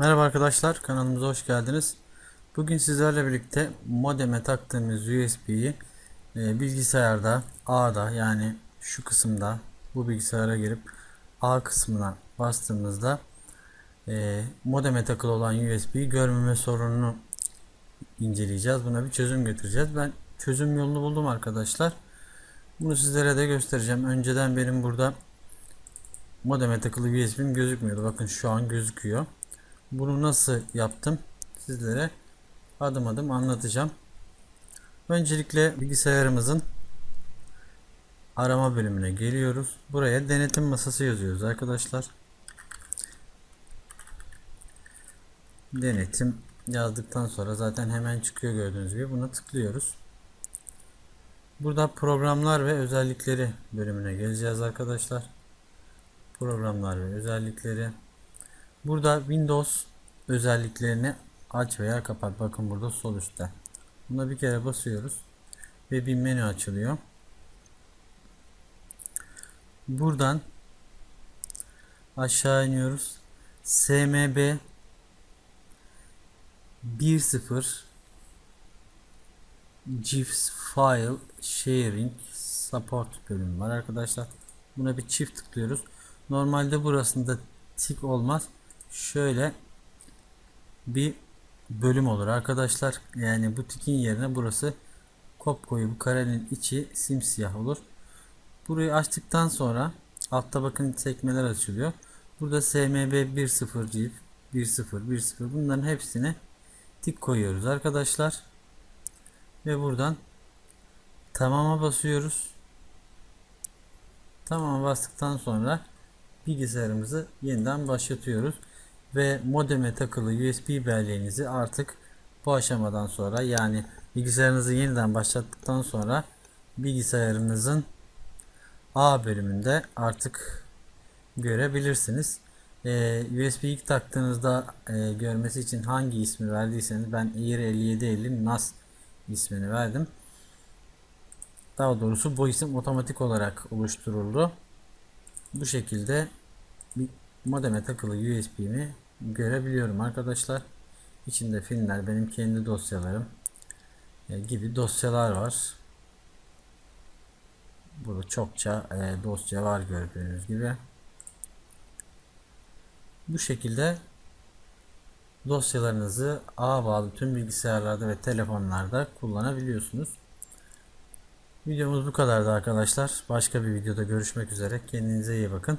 Merhaba arkadaşlar, kanalımıza hoş geldiniz. Bugün sizlerle birlikte modeme taktığımız USB'yi e, bilgisayarda A'da yani şu kısımda bu bilgisayara girip A kısmına bastığımızda e, modeme takılı olan USB'yi görmeme sorununu inceleyeceğiz. Buna bir çözüm getireceğiz. Ben çözüm yolunu buldum arkadaşlar. Bunu sizlere de göstereceğim. Önceden benim burada modeme takılı USB'm gözükmüyordu. Bakın şu an gözüküyor. Bunu nasıl yaptım sizlere adım adım anlatacağım. Öncelikle bilgisayarımızın arama bölümüne geliyoruz. Buraya denetim masası yazıyoruz arkadaşlar. Denetim yazdıktan sonra zaten hemen çıkıyor gördüğünüz gibi buna tıklıyoruz. Burada programlar ve özellikleri bölümüne geleceğiz arkadaşlar. Programlar ve özellikleri. Burada Windows özelliklerini aç veya kapat. Bakın burada sol üstte. Buna bir kere basıyoruz ve bir menü açılıyor. Buradan aşağı iniyoruz. SMB 10 GIFs File Sharing Support bölümü var arkadaşlar. Buna bir çift tıklıyoruz. Normalde burasında tik olmaz. Şöyle bir bölüm olur arkadaşlar. Yani bu tikin yerine burası kopkoyu bu karenin içi simsiyah olur. Burayı açtıktan sonra altta bakın sekmeler açılıyor. Burada SMB 10 GIF 10 10 bunların hepsine tik koyuyoruz arkadaşlar. Ve buradan tamama basıyoruz. Tamama bastıktan sonra bilgisayarımızı yeniden başlatıyoruz ve modeme takılı USB belleğinizi artık bu aşamadan sonra yani bilgisayarınızı yeniden başlattıktan sonra bilgisayarınızın A bölümünde artık görebilirsiniz. Ee, USB ilk taktığınızda e, görmesi için hangi ismi verdiyseniz ben Air5750 NAS ismini verdim. Daha doğrusu bu isim otomatik olarak oluşturuldu. Bu şekilde modeme takılı USB'mi görebiliyorum arkadaşlar. İçinde filmler, benim kendi dosyalarım e, gibi dosyalar var. Burada çokça e, dosya var gördüğünüz gibi. Bu şekilde dosyalarınızı ağa bağlı tüm bilgisayarlarda ve telefonlarda kullanabiliyorsunuz. Videomuz bu kadardı arkadaşlar. Başka bir videoda görüşmek üzere. Kendinize iyi bakın.